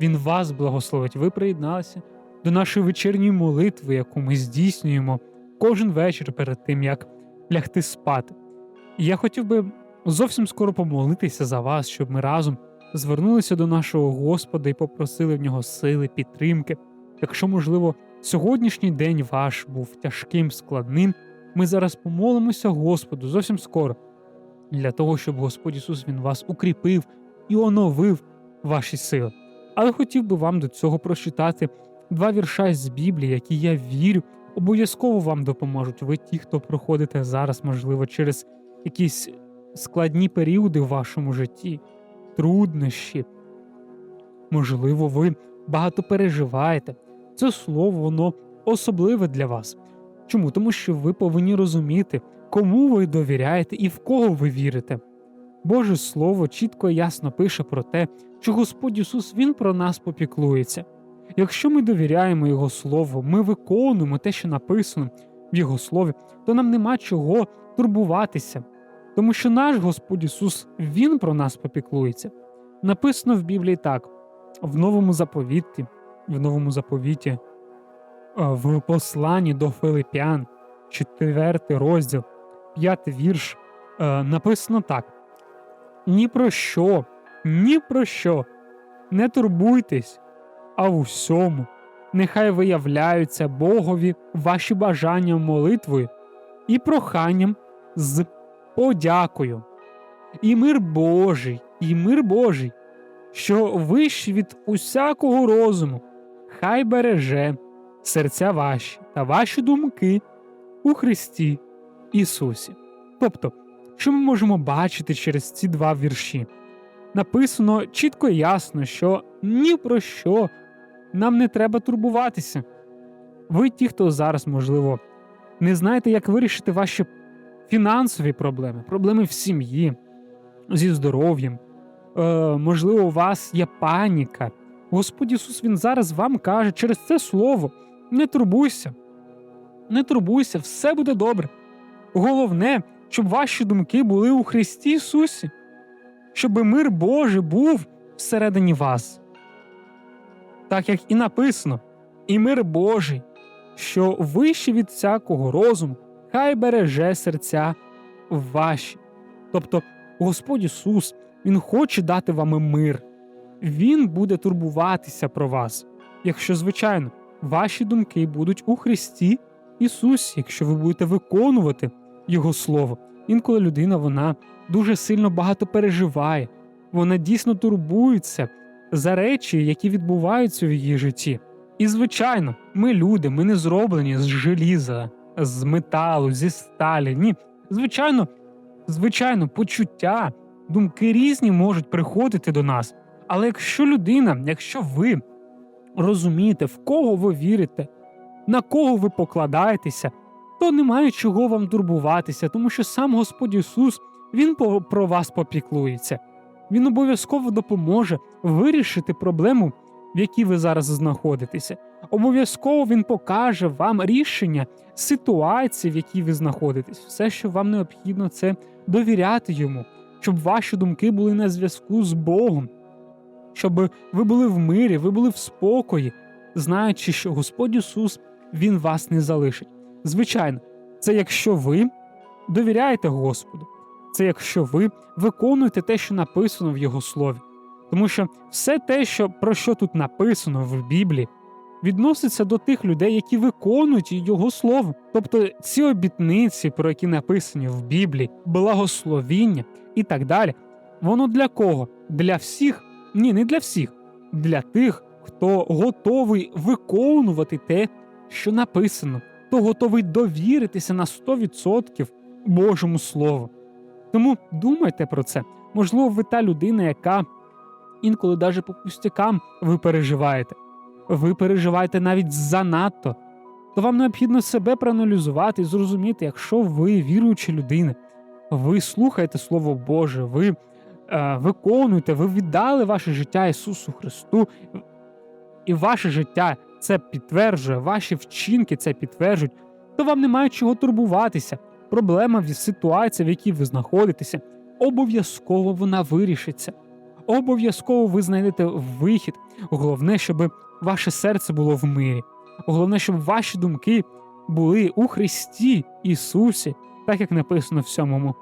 Він вас благословить. Ви приєдналися до нашої вечірньої молитви, яку ми здійснюємо кожен вечір перед тим, як лягти спати. І я хотів би зовсім скоро помолитися за вас, щоб ми разом звернулися до нашого Господа і попросили в нього сили, підтримки. Якщо, можливо, сьогоднішній день ваш був тяжким, складним, ми зараз помолимося Господу зовсім скоро для того, щоб Господь Ісус Він вас укріпив і оновив ваші сили. Але хотів би вам до цього прочитати два вірша з Біблії, які я вірю, обов'язково вам допоможуть. Ви ті, хто проходите зараз, можливо, через якісь складні періоди в вашому житті, труднощі. Можливо, ви багато переживаєте. Це слово, воно особливе для вас. Чому? Тому що ви повинні розуміти, кому ви довіряєте і в кого ви вірите. Боже Слово чітко і ясно пише про те, що Господь Ісус Він про нас попіклується. Якщо ми довіряємо Його Слову, ми виконуємо те, що написано в Його Слові, то нам нема чого турбуватися, тому що наш Господь Ісус Він про нас попіклується. Написано в Біблії так: в новому заповіті, в новому заповіті, е, в посланні до Филип'ян, 4 розділ, 5 вірш, е, написано так: ні про що, ні про що, не турбуйтесь, а в усьому нехай виявляються Богові ваші бажання молитвою і проханням з подякою. І мир Божий, і мир Божий, що вищий від усякого розуму, хай береже серця ваші та ваші думки у Христі Ісусі. Тобто, що ми можемо бачити через ці два вірші? Написано чітко і ясно, що ні про що нам не треба турбуватися. Ви, ті, хто зараз, можливо, не знаєте, як вирішити ваші фінансові проблеми, проблеми в сім'ї, зі здоров'ям. Е, можливо, у вас є паніка. Господь Ісус Він зараз вам каже через це слово: не турбуйся, не турбуйся, все буде добре. Головне, щоб ваші думки були у Христі Ісусі, щоб мир Божий був всередині вас. Так як і написано, і мир Божий, що вище від всякого розуму, хай береже серця ваші. Тобто Господь Ісус, Він хоче дати вам мир. Він буде турбуватися про вас, якщо, звичайно, ваші думки будуть у Христі Ісусі, якщо ви будете виконувати Його Слово. Інколи людина вона дуже сильно багато переживає, вона дійсно турбується за речі, які відбуваються в її житті. І, звичайно, ми люди, ми не зроблені з желіза, з металу, зі сталі. Ні, звичайно, звичайно, почуття, думки різні можуть приходити до нас. Але якщо людина, якщо ви розумієте, в кого ви вірите, на кого ви покладаєтеся, то немає чого вам турбуватися, тому що сам Господь Ісус Він про вас попіклується. Він обов'язково допоможе вирішити проблему, в якій ви зараз знаходитеся. Обов'язково він покаже вам рішення ситуації, в якій ви знаходитесь. Все, що вам необхідно, це довіряти йому, щоб ваші думки були на зв'язку з Богом, щоб ви були в мирі, ви були в спокої, знаючи, що Господь Ісус Він вас не залишить. Звичайно, це якщо ви довіряєте Господу, це якщо ви виконуєте те, що написано в Його слові. Тому що все те, що, про що тут написано в Біблії, відноситься до тих людей, які виконують його слово. Тобто ці обітниці, про які написані в Біблії, благословіння і так далі, воно для кого? Для всіх? Ні, не для всіх, для тих, хто готовий виконувати те, що написано, хто готовий довіритися на 100% Божому Слову. Тому думайте про це. Можливо, ви та людина, яка інколи навіть по пустякам ви переживаєте. Ви переживаєте навіть занадто. То вам необхідно себе проаналізувати і зрозуміти, якщо ви віруюча людина, ви слухаєте Слово Боже, ви е, виконуєте, ви віддали ваше життя Ісусу Христу, і ваше життя це підтверджує, ваші вчинки це підтверджують, то вам немає чого турбуватися. Проблема в ситуації, в якій ви знаходитеся, обов'язково вона вирішиться. Обов'язково ви знайдете вихід. Головне, щоб ваше серце було в мирі. Головне, щоб ваші думки були у Христі Ісусі, так як написано в сьомому,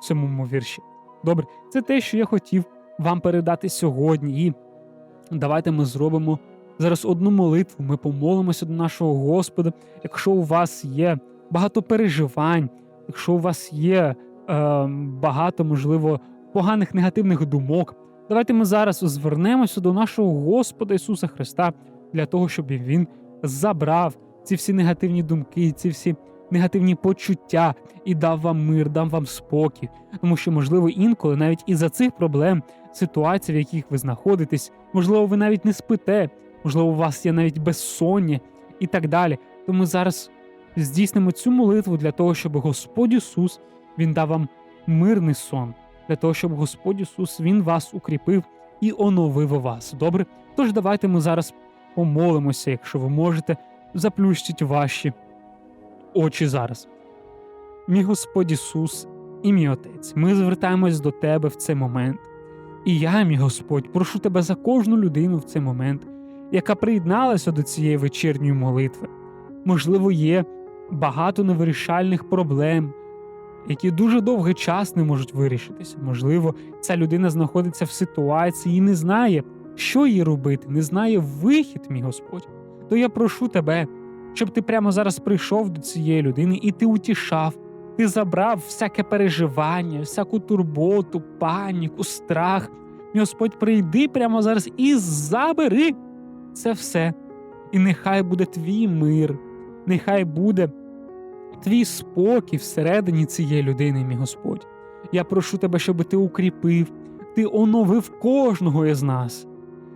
сьомому вірші. Добре, це те, що я хотів вам передати сьогодні. І давайте ми зробимо зараз одну молитву. Ми помолимося до нашого Господа. Якщо у вас є багато переживань, якщо у вас є е, багато, можливо, поганих негативних думок, давайте ми зараз звернемося до нашого Господа Ісуса Христа для того, щоб Він забрав ці всі негативні думки, ці всі негативні почуття і дав вам мир, дав вам спокій. Тому що, можливо, інколи навіть із-за цих проблем, ситуацій, в яких ви знаходитесь, можливо, ви навіть не спите, можливо, у вас є навіть безсоння і так далі. Тому зараз здійснимо цю молитву для того, щоб Господь Ісус Він дав вам мирний сон, для того, щоб Господь Ісус Він вас укріпив і оновив вас. Добре? Тож давайте ми зараз помолимося, якщо ви можете, заплющіть ваші очі зараз. Мій Господь Ісус і мій Отець, ми звертаємось до Тебе в цей момент. І я, мій Господь, прошу Тебе за кожну людину в цей момент, яка приєдналася до цієї вечірньої молитви. Можливо, є багато невирішальних проблем, які дуже довгий час не можуть вирішитися. Можливо, ця людина знаходиться в ситуації і не знає, що їй робити, не знає вихід, мій Господь. То я прошу тебе, щоб ти прямо зараз прийшов до цієї людини і ти утішав, ти забрав всяке переживання, всяку турботу, паніку, страх. Господь, прийди прямо зараз і забери це все. І нехай буде твій мир, нехай буде твій спокій всередині цієї людини, мій Господь. Я прошу тебе, щоб ти укріпив, ти оновив кожного із нас,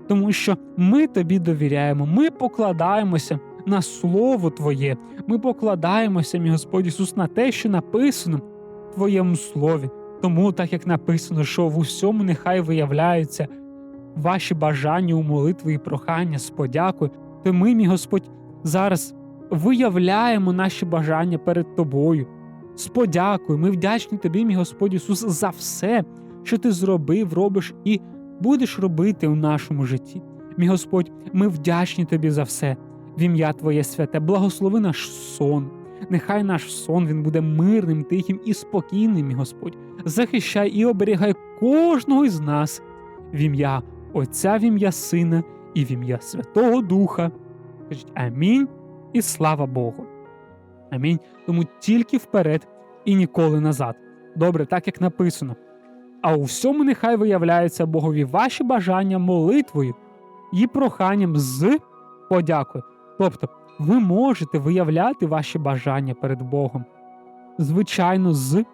тому що ми тобі довіряємо, ми покладаємося на Слово Твоє, ми покладаємося, мій Господь Ісус, на те, що написано в Твоєму слові. Тому, так як написано, що в усьому нехай виявляються ваші бажання у молитви і прохання з подякою, то ми, мій Господь, зараз виявляємо наші бажання перед Тобою. З подякою, ми вдячні Тобі, мій Господь Ісус, за все, що Ти зробив, робиш і будеш робити у нашому житті. Мій Господь, ми вдячні Тобі за все. В ім'я Твоє святе, благослови наш сон. Нехай наш сон він буде мирним, тихим і спокійним, мій Господь. Захищай і оберігай кожного із нас в ім'я Отця, в ім'я Сина і в ім'я Святого Духа. Кажіть амінь і слава Богу. Амінь. Тому тільки вперед і ніколи назад. Добре, так як написано. А у всьому нехай виявляються Богові ваші бажання молитвою і проханням з подякою. Тобто, ви можете виявляти ваші бажання перед Богом. Звичайно, з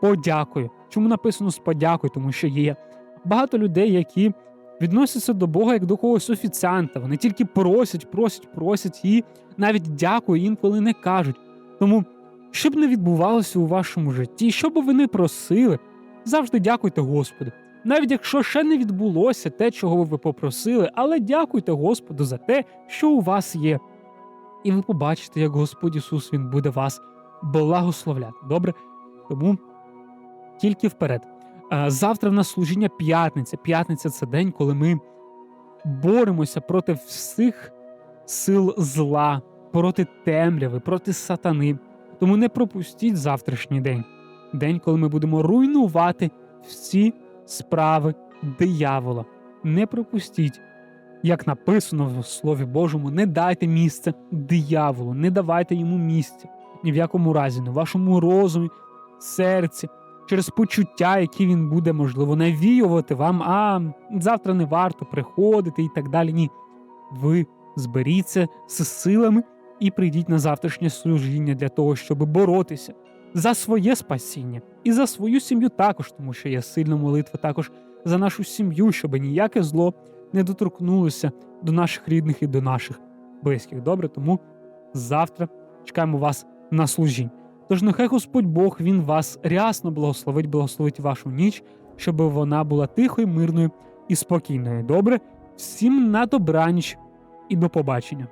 подякою. Чому написано з подякою? Тому що є багато людей, які відносяться до Бога як до когось офіціанта. Вони тільки просять, просять, просять і навіть дякую інколи не кажуть. Тому, що б не відбувалося у вашому житті, що б ви не просили, завжди дякуйте Господу. Навіть якщо ще не відбулося те, чого ви попросили, але дякуйте Господу за те, що у вас є. І ви побачите, як Господь Ісус Він буде вас благословляти. Добре? Тому тільки вперед. Завтра в нас служіння п'ятниця. П'ятниця це день, коли ми боремося проти всіх сил зла, проти темряви, проти сатани. Тому не пропустіть завтрашній день. День, коли ми будемо руйнувати всі справи диявола. не пропустіть. Як написано в Слові Божому, не дайте місце дияволу, не давайте йому місця. Ні в якому разі, в вашому розумі, серці, через почуття, які він буде, можливо, навіювати вам, а завтра не варто приходити і так далі. Ні. Ви зберіться з силами і прийдіть на завтрашнє служіння для того, щоб боротися за своє спасіння і за свою сім'ю також, тому що є сильна молитва також за нашу сім'ю, щоб ніяке зло не доторкнулося до наших рідних і до наших близьких. Добре, тому завтра чекаємо вас на служінь. Тож нехай Господь Бог він вас рясно благословить, благословить вашу ніч, щоб вона була тихою, мирною і спокійною. Добре, всім на добраніч і до побачення.